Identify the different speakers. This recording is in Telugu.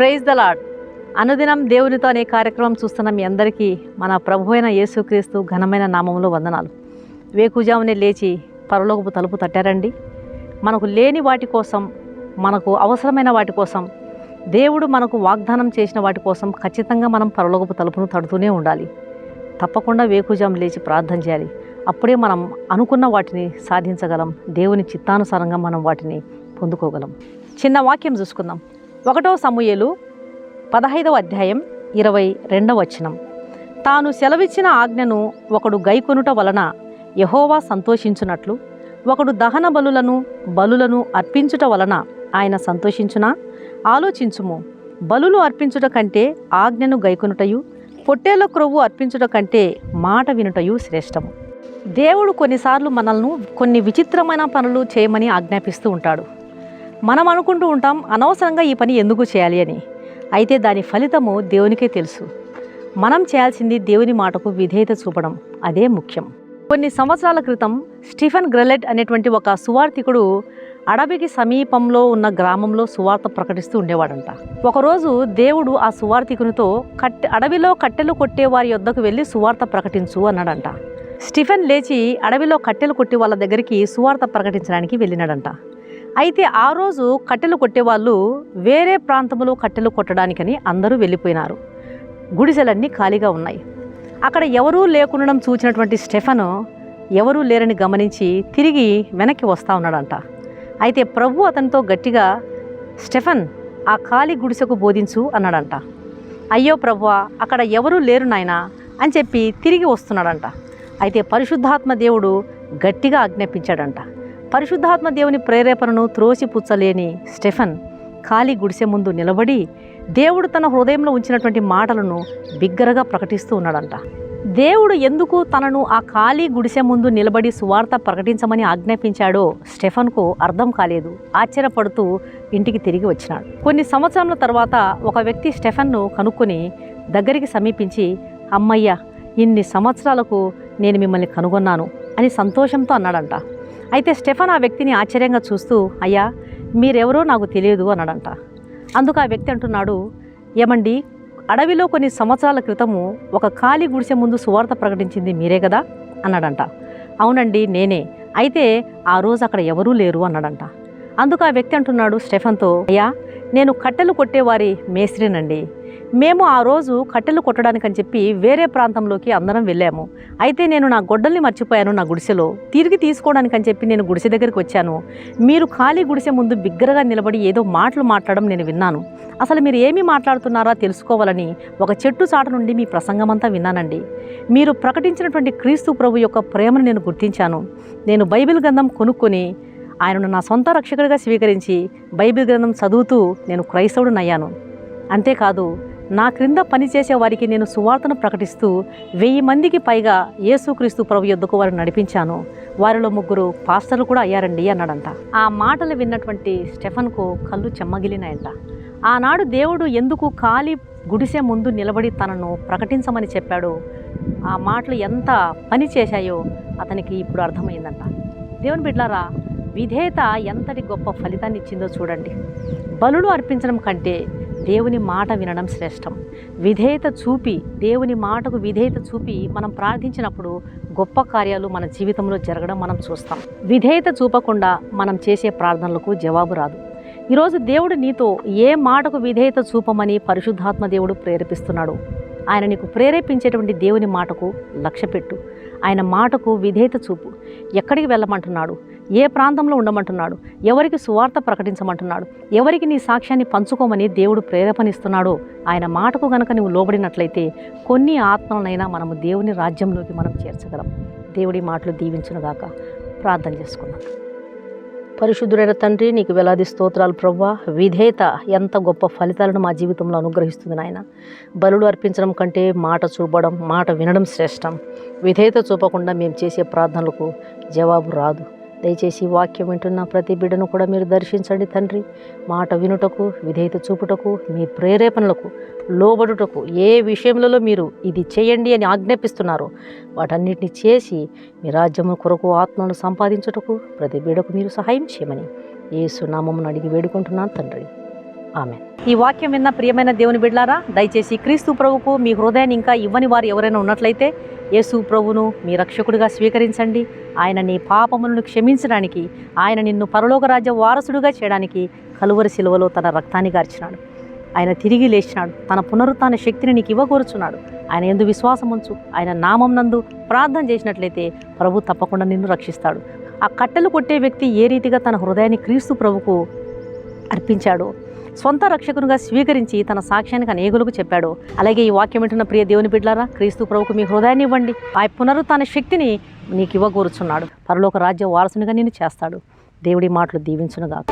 Speaker 1: ప్రైజ్ ద లాడ్ అనుదినం దేవునితో అనే కార్యక్రమం చూస్తున్న మీ అందరికీ మన ప్రభు అయిన యేసుక్రీస్తు ఘనమైన నామంలో వందనాలు. వేకుజామునే లేచి పరలోకపు తలుపు తట్టారండి. మనకు లేని వాటి కోసం మనకు అవసరమైన వాటి కోసం దేవుడు మనకు వాగ్దానం చేసిన వాటి కోసం ఖచ్చితంగా మనం పరలోకపు తలుపును తడుతూనే ఉండాలి. తప్పకుండా వేకుజాము లేచి ప్రార్థన చేయాలి. అప్పుడే మనం అనుకున్న వాటిని సాధించగలం. దేవుని చిత్తానుసారంగా మనం వాటిని పొందుకోగలం. చిన్న వాక్యం చూసుకుందాం. ఒకటో సమూయలు పదహైదవ అధ్యాయం ఇరవై రెండవ వచనం. తాను సెలవిచ్చిన ఆజ్ఞను ఒకడు గైకొనుట వలన యహోవా సంతోషించునట్లు ఒకడు దహన బలులను బలులను అర్పించుట వలన ఆయన సంతోషించునా? ఆలోచించుము. బలులు అర్పించుట కంటే ఆజ్ఞను గైకొనుటయు పొట్టేల క్రొవ్వు అర్పించుట కంటే మాట వినుటయు శ్రేష్టము. దేవుడు కొన్నిసార్లు మనల్ని కొన్ని విచిత్రమైన పనులు చేయమని ఆజ్ఞాపిస్తూ ఉంటాడు. మనం అనుకుంటూ ఉంటాం అనవసరంగా ఈ పని ఎందుకు చేయాలి అని. అయితే దాని ఫలితము దేవునికే తెలుసు. మనం చేయాల్సింది దేవుని మాటకు విధేయత చూపడం. అదే ముఖ్యం. కొన్ని సంవత్సరాల క్రితం స్టీఫెన్ గ్రెలెట్ అనేటువంటి ఒక సువార్థికుడు అడవికి సమీపంలో ఉన్న గ్రామంలో సువార్త ప్రకటిస్తూ ఉండేవాడంట. ఒకరోజు దేవుడు ఆ సువార్థికునితో కట్టె అడవిలో కట్టెలు కొట్టే వారి యొద్దకు వెళ్ళి సువార్త ప్రకటించు అన్నాడంట. స్టీఫెన్ లేచి అడవిలో కట్టెలు కొట్టి వాళ్ళ దగ్గరికి సువార్త ప్రకటించడానికి వెళ్ళినాడంట. అయితే ఆ రోజు కట్టెలు కొట్టేవాళ్ళు వేరే ప్రాంతంలో కట్టెలు కొట్టడానికని అందరూ వెళ్ళిపోయినారు. గుడిసెలన్నీ ఖాళీగా ఉన్నాయి. అక్కడ ఎవరూ లేకుండడం చూసినటువంటి స్టెఫను ఎవరూ లేరని గమనించి తిరిగి వెనక్కి వస్తూ ఉన్నాడంట. అయితే ప్రభు అతనితో గట్టిగా స్టెఫన్ ఆ ఖాళీ గుడిసెకు బోధించు అన్నాడంట. అయ్యో ప్రభువా అక్కడ ఎవరూ లేరు నాయనా అని చెప్పి తిరిగి వస్తున్నాడంట. అయితే పరిశుద్ధాత్మ దేవుడు గట్టిగా ఆజ్ఞాపించాడంట. పరిశుద్ధాత్మ దేవుని ప్రేరేపణను త్రోసిపుచ్చలేని స్టెఫన్ ఖాళీ గుడిసె ముందు నిలబడి దేవుడు తన హృదయంలో ఉంచినటువంటి మాటలను బిగ్గరగా ప్రకటిస్తూ ఉన్నాడంట. దేవుడు ఎందుకు తనను ఆ ఖాళీ గుడిసె ముందు నిలబడి సువార్త ప్రకటించమని ఆజ్ఞాపించాడో స్టెఫన్కు అర్థం కాలేదు. ఆశ్చర్యపడుతూ ఇంటికి తిరిగి వచ్చినాడు. కొన్ని సంవత్సరాల తర్వాత ఒక వ్యక్తి స్టెఫన్ను కనుక్కొని దగ్గరికి సమీపించి అమ్మయ్య ఇన్ని సంవత్సరాలకు నేను మిమ్మల్ని కనుగొన్నాను అని సంతోషంతో అన్నాడంట. అయితే స్టెఫన్ ఆ వ్యక్తిని ఆశ్చర్యంగా చూస్తూ అయ్యా మీరెవరో నాకు తెలియదు అన్నాడంట. అందుకు ఆ వ్యక్తి అంటున్నాడు ఏమండి అడవిలో కొన్ని సంవత్సరాల క్రితము ఒక ఖాళీ గుడిసె ముందు సువార్త ప్రకటించింది మీరే కదా? అన్నాడంట. అవునండి నేనే. అయితే ఆ రోజు అక్కడ ఎవరూ లేరు అన్నాడంట. అందుకు ఆ వ్యక్తి అంటున్నాడు స్టెఫన్తో అయ్యా నేను కట్టెలు కొట్టేవారి మేస్త్రినండి. మేము ఆ రోజు కట్టెలు కొట్టడానికని చెప్పి వేరే ప్రాంతంలోకి అందరం వెళ్ళాము. అయితే నేను నా గొడ్డల్ని మర్చిపోయాను నా గుడిసెలో. తిరిగి తీసుకోవడానికని చెప్పి నేను గుడిసె దగ్గరికి వచ్చాను. మీరు ఖాళీ గుడిసె ముందు బిగ్గరగా నిలబడి ఏదో మాటలు మాట్లాడడం నేను విన్నాను. అసలు మీరు ఏమి మాట్లాడుతున్నారా తెలుసుకోవాలని ఒక చెట్టు చాట నుండి మీ ప్రసంగమంతా విన్నానండి. మీరు ప్రకటించినటువంటి క్రీస్తు ప్రభు యొక్క ప్రేమను నేను గుర్తించాను. నేను బైబిల్ గ్రంథం కొనుక్కొని ఆయనను నా సొంత రక్షకుడిగా స్వీకరించి బైబిల్ గ్రంథం చదువుతూ నేను క్రైస్తవుడునయ్యాను. అంతేకాదు నా క్రింద పనిచేసే వారికి నేను సువార్తను ప్రకటిస్తూ వెయ్యి మందికి పైగా యేసుక్రీస్తు ప్రభు యొద్దకు వారిని నడిపించాను. వారిలో ముగ్గురు పాస్టర్లు కూడా అయ్యారండి అన్నాడంట. ఆ మాటలు విన్నటువంటి స్టెఫన్కు కళ్ళు చెమ్మగిలినాయంట. ఆనాడు దేవుడు ఎందుకు ఖాళీ గుడిసె ముందు నిలబడి తనను ప్రకటించమని చెప్పాడో? ఆ మాటలు ఎంత పని చేశాయో అతనికి ఇప్పుడు అర్థమైందంట. దేవుని బిడ్లారా విధేయత ఎంతటి గొప్ప ఫలితాన్ని ఇచ్చిందో చూడండి. బలులు అర్పించడం కంటే దేవుని మాట వినడం శ్రేష్టం. విధేయత చూపి దేవుని మాటకు విధేయత చూపి మనం ప్రార్థించినప్పుడు గొప్ప కార్యాలు మన జీవితంలో జరగడం మనం చూస్తాం. విధేయత చూపకుండా మనం చేసే ప్రార్థనలకు జవాబు రాదు. ఈరోజు దేవుడు నీతో ఏ మాటకు విధేయత చూపమని పరిశుద్ధాత్మ దేవుడు ప్రేరేపిస్తున్నాడు. ఆయన నీకు ప్రేరేపించేటువంటి దేవుని మాటకు లక్ష్యపెట్టు. ఆయన మాటకు విధేయత చూపు. ఎక్కడికి వెళ్ళమంటున్నాడు? ఏ ప్రాంతంలో ఉండమంటున్నాడు? ఎవరికి సువార్త ప్రకటించమంటున్నాడు? ఎవరికి నీ సాక్ష్యాన్ని పంచుకోమని దేవుడు ప్రేరేపణిస్తున్నాడో? ఆయన మాటకు గనక నువ్వు లోబడినట్లయితే కొన్ని ఆత్మలనైనా మనము దేవుని రాజ్యంలోకి మనం చేర్చగలం. దేవుడి మాటలు దీవించునుగాక ప్రార్థన చేసుకున్నాం పరిశుద్ధుడైన తండ్రి నీకు వేలాది స్తోత్రాలు ప్రవ్వా. విధేయత ఎంత గొప్ప ఫలితాలను మా జీవితంలో అనుగ్రహిస్తుంది నాయన. బలులు అర్పించడం కంటే మాట చూపడం మాట వినడం శ్రేష్టం. విధేయత చూపకుండా మేము చేసే ప్రార్థనలకు జవాబు రాదు. దయచేసి వాక్యం వింటున్న ప్రతి బిడ్డను కూడా మీరు దర్శించండి తండ్రి. మాట వినుటకు విధేయత చూపుటకు మీ ప్రేరేపణలకు లోబడుటకు ఏ విషయంలో మీరు ఇది చేయండి అని ఆజ్ఞాపిస్తున్నారో వాటన్నిటిని చేసి మీ రాజ్యము కొరకు ఆత్మను సంపాదించుటకు ప్రతి బిడ్డకు మీరు సహాయం చేయమని ఏ సునామమును అడిగి వేడుకుంటున్నాను తండ్రి. ఆమె ఈ వాక్యం విన్న ప్రియమైన దేవుని బిడ్లారా దయచేసి క్రీస్తు ప్రభుకు మీ హృదయాన్ని ఇంకా ఇవ్వని వారు ఎవరైనా ఉన్నట్లయితే యేసు ప్రభును మీ రక్షకుడిగా స్వీకరించండి. ఆయన నీ పాపములను క్షమించడానికి ఆయన నిన్ను పరలోక రాజ్య వారసుడిగా చేయడానికి కలువరి శిలువలో తన రక్తాన్ని గార్చినాడు. ఆయన తిరిగి లేచినాడు. తన పునరుత్న శక్తిని నీకు ఇవ్వగోరుచున్నాడు. ఆయన ఎందు విశ్వాసం ఉంచు. ఆయన నామం నందు ప్రార్థన చేసినట్లయితే ప్రభు తప్పకుండా నిన్ను రక్షిస్తాడు. ఆ కట్టెలు కొట్టే వ్యక్తి ఏ రీతిగా తన హృదయాన్ని క్రీస్తు ప్రభుకు అర్పించాడో సొంత రక్షకునిగా స్వీకరించి తన సాక్ష్యానికి అనేకులకు చెప్పాడు. అలాగే ఈ వాక్యం వింటున్న ప్రియ దేవుని బిడ్లారా క్రీస్తు ప్రభుకు మీ హృదయాన్ని ఇవ్వండి. ఆ పునరుత్న శక్తిని నీకు ఇవ్వగోరుచున్నాడు. పరలోక రాజ్య వారసునిగా నేను చేస్తాడు. దేవుడి మాటలు దీవించునుగా